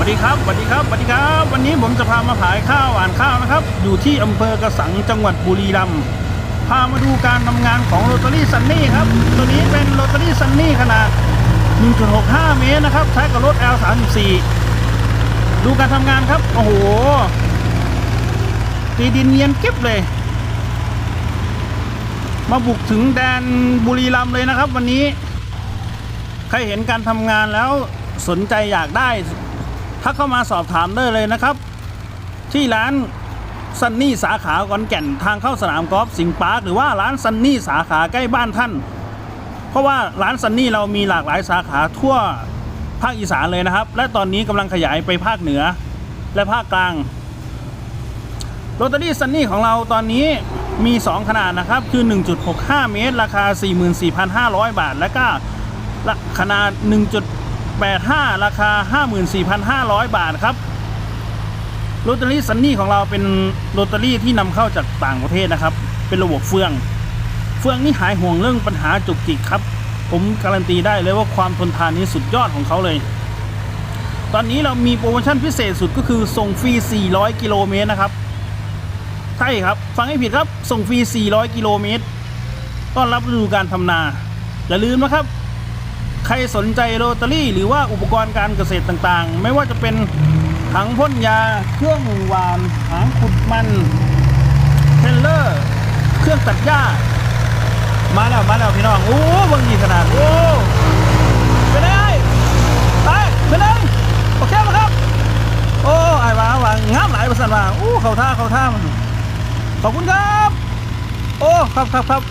สวัสดีครับสวัสดีครับสวัสดีครับ วันนี้ผมจะพามาขายข้าวอ่านข้าวนะครับ อยู่ที่อำเภอกระสังจังหวัดบุรีรัมย์พามาดูการทำงานของโรตารี่ซันนี่ครับ ตัวนี้เป็นโรตารี่ซันนี่ขนาด 1.65 เมตรนะครับ ใช้กับรถ L34 ดูการทำงานครับ โอ้โห ตีดินเนียนกิ๊บเลย มาบุกถึงแดนบุรีรัมย์เลยนะครับ วันนี้ ใครเห็นการทำงานแล้วสนใจอยากได้ ทักเข้ามาสอบถามได้เลยนะครับ ที่ร้านซันนี่สาขาขอนแก่นทางเข้าสนามกอล์ฟสิงปาร์คหรือว่าร้านซันนี่สาขาใกล้บ้านท่าน เพราะว่าร้านซันนี่เรามีหลากหลายสาขาทั่วภาคอีสานเลยนะครับ และตอนนี้กำลังขยายไปภาคเหนือ และภาคกลางโรตารี่ซันนี่ของเราตอนนี้มี 2 ขนาดนะครับ คือ 1.65 เมตร ราคา 44,500 บาท และก็ขนาด 1.85 ราคา 54,500 บาทครับโรตารี่ซันนี่ของเราเป็นโรตารี่ที่นำเข้าจากต่างประเทศนะครับ เป็นระบบเฟือง เฟืองนี่หายห่วงเรื่องปัญหาจุกจิกครับ ผมการันตีได้เลยว่าความทนทานนี้สุดยอดของเขาเลย ตอนนี้เรามีโปรโมชั่นพิเศษสุดก็คือส่งฟรี 400 กิโลเมตรนะครับใช่ครับ ฟังให้ผิดครับ ส่งฟรี 400 กิโลเมตร ต้อนรับฤดูการทำนา อย่าลืมนะครับ ใครสนใจโรตารี่ หรือว่าอุปกรณ์การเกษตรต่างๆ ไม่ว่าจะเป็นถังพ่นยา เครื่องหวานหางขุดมันเทรลเลอร์ เครื่องตัดหญ้า มาแล้วมาแล้วพี่น้อง โอ้บางทีขนาด โอ้เป็นไงไปเป็นไงโอเคไหมครับ โอ้ไอ้วาวางงามหลายประสันว่าโอ้ เขาท่าเขาท่ามันขอบคุณครับ โอ้ ครับครับครับ